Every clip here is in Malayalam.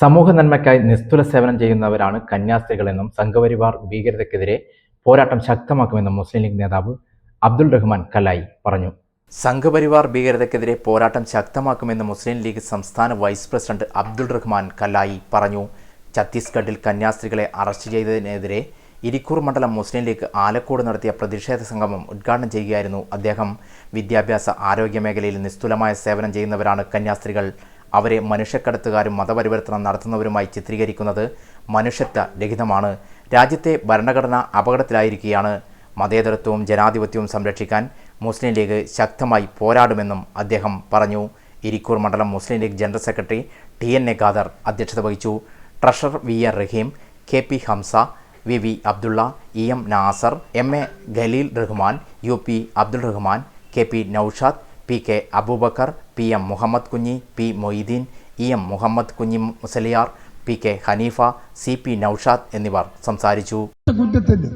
സമൂഹ നന്മയ്ക്കായി നിസ്തുല സേവനം ചെയ്യുന്നവരാണ് കന്യാസ്ത്രീകളെന്നും സംഘപരിവാർ ഭീകരതയ്ക്കെതിരെ പോരാട്ടം ശക്തമാക്കുമെന്നും മുസ്ലിം ലീഗ് നേതാവ് അബ്ദുൾ റഹ്മാൻ കലായി പറഞ്ഞു. സംഘപരിവാർ ഭീകരതയ്ക്കെതിരെ പോരാട്ടം ശക്തമാക്കുമെന്ന് മുസ്ലിം ലീഗ് സംസ്ഥാന വൈസ് പ്രസിഡന്റ് അബ്ദുൾ റഹ്മാൻ കലായി പറഞ്ഞു. ഛത്തീസ്ഗഡിൽ കന്യാസ്ത്രീകളെ അറസ്റ്റ് ചെയ്തതിനെതിരെ ഇരിക്കൂർ മണ്ഡലം മുസ്ലിം ലീഗ് ആലക്കോട് നടത്തിയ പ്രതിഷേധ സംഗമം ഉദ്ഘാടനം ചെയ്യുകയായിരുന്നു അദ്ദേഹം. വിദ്യാഭ്യാസ ആരോഗ്യ മേഖലയിൽ നിസ്തുലമായ സേവനം ചെയ്യുന്നവരാണ് കന്യാസ്ത്രീകൾ. അവരെ മനുഷ്യക്കടത്തുകാരും മതപരിവർത്തനം നടത്തുന്നവരുമായി ചിത്രീകരിക്കുന്നത് മനുഷ്യത്വ രഹിതമാണ്. രാജ്യത്തെ ഭരണഘടന അപകടത്തിലായിരിക്കുകയാണ് മതേതരത്വവും ജനാധിപത്യവും സംരക്ഷിക്കാൻ മുസ്ലിം ലീഗ് ശക്തമായി പോരാടുമെന്നും അദ്ദേഹം പറഞ്ഞു. ഇരിക്കൂർ മണ്ഡലം Muslim League general secretary T N A Khader അധ്യക്ഷത വഹിച്ചു. Treasurer V N Raheem K P Hamza V V Abdulla E M Nasar M A Khaleel Rahman U P Abdul Rahman K P Noushad P K Aboobacker P M Muhammed Kunhi P Moideen E M Muhammed Kunhi Musliyar P K Haneefa C P Noushad എന്നിവർ സംസാരിച്ചു. കുറ്റത്തിന്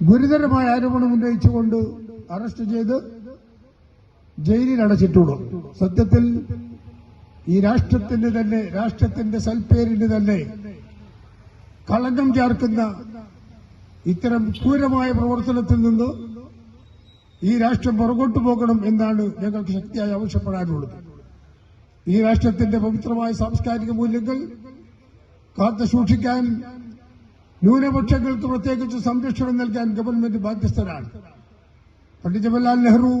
ഗുരുതരമായ ആരോപണം ഉന്നയിച്ചുകൊണ്ട് അറസ്റ്റ് ചെയ്ത് ജയിലിൽ അടച്ചിട്ടുള്ളൂ. സത്യത്തിൽ ഈ രാഷ്ട്രത്തിന്റെ തന്നെ രാഷ്ട്രത്തിന്റെ സൽപ്പേരിന് തന്നെ കളങ്കം ചേർക്കുന്ന ഇത്തരം ക്രൂരമായ പ്രവർത്തനത്തിൽ നിന്ന് ഈ രാഷ്ട്രം പുറകോട്ട് പോകണം എന്നാണ് ഞങ്ങൾക്ക് ശക്തിയായി ആവശ്യപ്പെടാനുള്ളത്. ഈ രാഷ്ട്രത്തിന്റെ പവിത്രമായ സാംസ്കാരിക മൂല്യങ്ങൾ കാത്തു സൂക്ഷിക്കാൻ ന്യൂനപക്ഷങ്ങൾക്ക് പ്രത്യേകിച്ച് സംരക്ഷണം നൽകാൻ ഗവൺമെന്റ് ബാധ്യസ്ഥരാണ്. പണ്ഡിത് ജവഹർലാൽ നെഹ്റു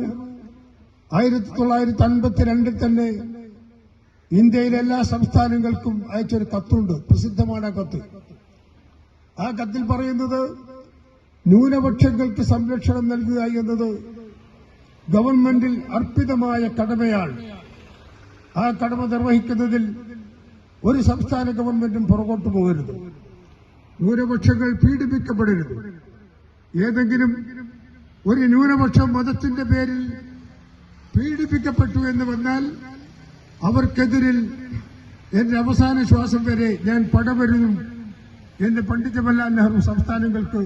ആയിരത്തി തൊള്ളായിരത്തി അൻപത്തിരണ്ടിൽ തന്നെ ഇന്ത്യയിലെ എല്ലാ സംസ്ഥാനങ്ങൾക്കും അയച്ചൊരു കത്തുണ്ട്. പ്രസിദ്ധമാണ് ആ കത്ത്. ആ കത്തിൽ പറയുന്നത് ന്യൂനപക്ഷങ്ങൾക്ക് സംരക്ഷണം നൽകുക എന്നത് ഗവൺമെന്റിൽ അർപ്പിതമായ കടമയാണ്. ആ കടമ നിർവഹിക്കുന്നതിൽ ഒരു സംസ്ഥാന ഗവൺമെന്റും പുറകോട്ട് പോകരുത്. ന്യൂനപക്ഷങ്ങൾ പീഡിപ്പിക്കപ്പെടരുത്. ഏതെങ്കിലും ഒരു ന്യൂനപക്ഷം മതത്തിന്റെ പേരിൽ പീഡിപ്പിക്കപ്പെട്ടു എന്ന് വന്നാൽ അവർക്കെതിരിൽ എന്റെ അവസാന ശ്വാസം വരെ ഞാൻ പടവരുന്നു. എന്ന് പണ്ഡിറ്റ് നെഹ്റു സംസ്ഥാനങ്ങൾക്ക്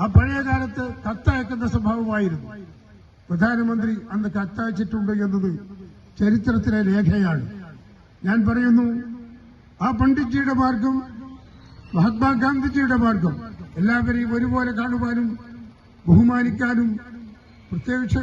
ആ പഴയ കാലത്ത് കത്തയക്കുന്ന സ്വഭാവമായിരുന്നു. പ്രധാനമന്ത്രി അന്ന് കത്തയച്ചിട്ടുണ്ട് എന്നത് ചരിത്രത്തിലെ രേഖയാണ്. ഞാൻ പറയുന്നു ആ പണ്ഡിറ്റ്ജിയുടെ മാർഗം മഹാത്മാഗാന്ധിജിയുടെ മാർഗം എല്ലാവരെയും ഒരുപോലെ കാണുവാനും ബഹുമാനിക്കാനും പ്രത്യേകിച്ച്